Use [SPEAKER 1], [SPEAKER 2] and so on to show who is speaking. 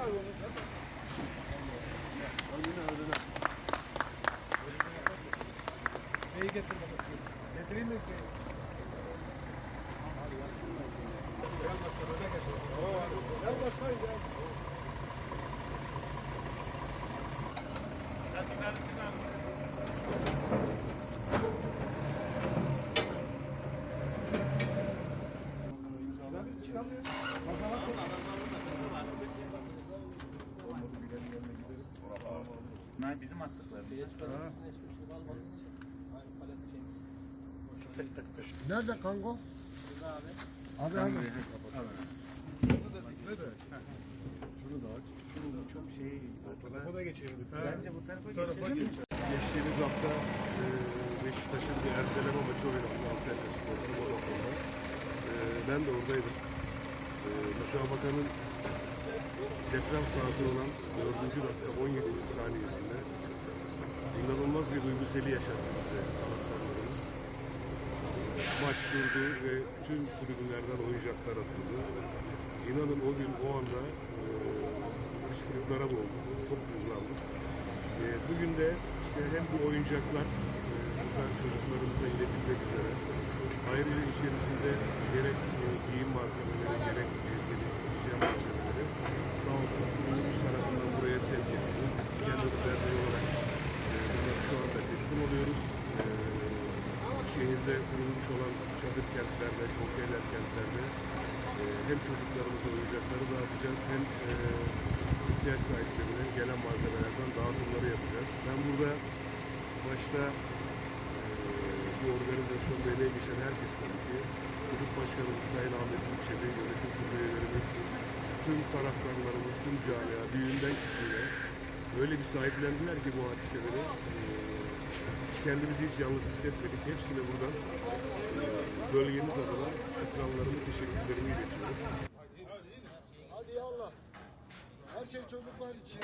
[SPEAKER 1] Şeyi getir bakayım. Getireyim mi şeyi? Gel başkanım öne getir. Gel başkanım gel. Çıkamıyor. Basamak.
[SPEAKER 2] Bunlar bizim attıklarımız.
[SPEAKER 1] Nerede kango? Abi abi. Ne de? Şunu da aç.
[SPEAKER 2] Şunu çok şey
[SPEAKER 1] Tarafa
[SPEAKER 2] ortada.
[SPEAKER 1] da geçelim.
[SPEAKER 2] Bence bu tarafa
[SPEAKER 1] tarafa
[SPEAKER 2] geçelim mi?
[SPEAKER 1] geçelim. Geçtiğimiz hafta e, Beşiktaş'ın bir erteleme maçı oynadı Antalya Spor'da. E, ben de oradaydım. E, müsabakanın deprem saati olan 4. dakika 17. saniyesinde inanılmaz bir duyguseli yaşattı bize taraftarlarımız. Maç durdu ve tüm tribünlerden oyuncaklar atıldı. İnanın o gün o anda e, hıçkırıklara boğulduk. Çok duygulandık. E, bugün de işte hem bu oyuncaklar e, buradan çocuklarımıza iletilmek üzere ayrıca içerisinde gerek e, giyim malzemeleri gerek şehirde kurulmuş olan çadır kentlerde, konteyner kentlerde e, hem çocuklarımıza oyuncakları dağıtacağız hem e, ihtiyaç sahiplerine gelen malzemelerden dağıtımları yapacağız. Ben burada başta e, bu organizasyonda emeği geçen herkes tabii ki Kulüp Başkanımız Sayın Ahmet Ülçeli, yönetim kurulu üyelerimiz, tüm taraftarlarımız, tüm camia, büyüğünden küçüğüne öyle bir sahiplendiler ki bu hadiseleri. E, kendimizi hiç yalnız hissetmedik. Hepsine buradan e, bölgemiz adına şükranlarımı, teşekkürlerimi iletiyorum.
[SPEAKER 3] Hadi ya Allah. Her şey çocuklar için.